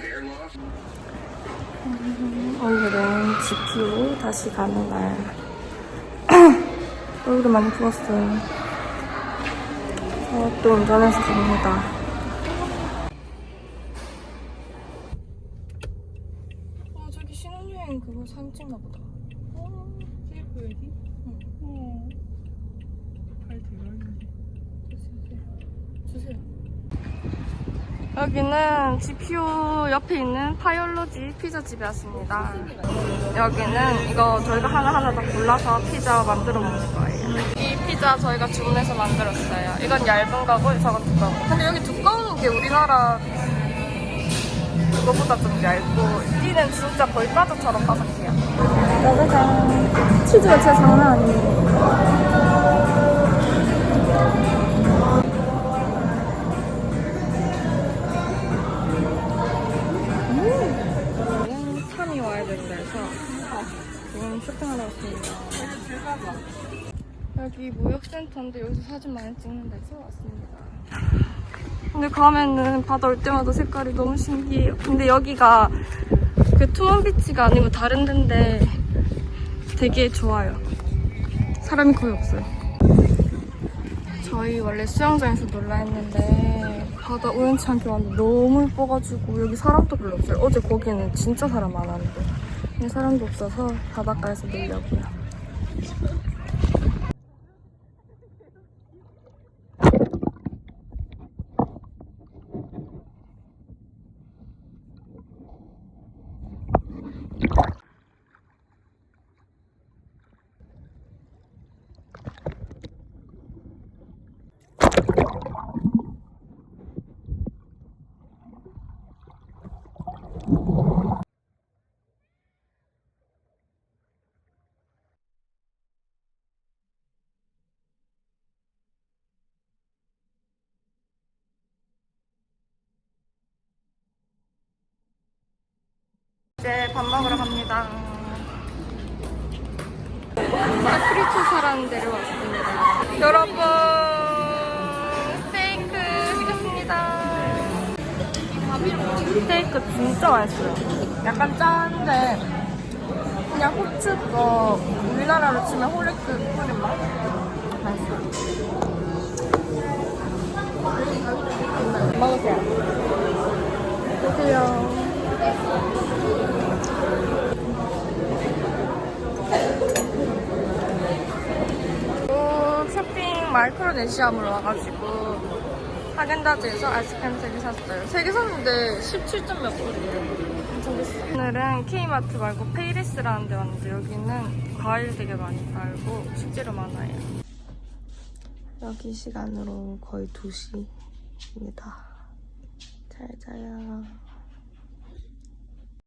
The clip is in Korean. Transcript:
hair loss? 오늘은 GP로 다시 가는 날. 얼굴이 많이 부었어요. 어, 또 운전해서 갑니다. 어, 저기 신혼여행 그거 사진 찍나 보다. 테이프 웨딩? 응. 어. 발 대박이네. 주세요. 여기는 GPO 옆에 있는 파이올로지 피자집에 왔습니다. 여기는 이거 저희가 하나하나 다 골라서 피자 만들어 먹는 거예요. 이 피자 저희가 주문해서 만들었어요. 이건 얇은 거고 저건 두꺼운 거. 근데 여기 두꺼운 게 우리나라 그거보다 좀 얇고 이는 진짜 거의 과자처럼 바삭해요. 짜자잔. 치즈가 진짜 장난 아니에요. 쇼핑하러 왔습니다. 여기 무역센터인데 여기서 사진 많이 찍는 데서 왔습니다. 근데 가면은 바다 올 때마다 색깔이 너무 신기해요. 근데 여기가 그 투몬비치가 아니고 다른 데인데 되게 좋아요. 사람이 거의 없어요. 저희 원래 수영장에서 놀라 했는데 바다 우연치 않게 왔는데 너무 예뻐가지고 여기 사람도 별로 없어요. 어제 거기는 진짜 사람 많았는데 사람도 없어서 바닷가에서 놀려고요. 밥 먹으러 갑니다. 카프리초 사라는 데를 왔습니다. 여러분, 스테이크 시켰습니다. 스테이크 진짜 맛있어요. 약간 짠데, 그냥 후추 거 우리나라로 치면 홀리크 뿌린 맛? 맛있어요. 먹으세요. 드세요. 또 쇼핑 마이크로네시아으로 와가지고 하겐다즈에서 아이스크림 3개 샀어요. 3개 샀는데 17점 몇 불이에요. 엄청 비싸. 오늘은 K마트 말고 페이리스라는 데 왔는데 여기는 과일 되게 많이 팔고 식재료 많아요. 여기 시간으로 거의 2시입니다. 잘 자요.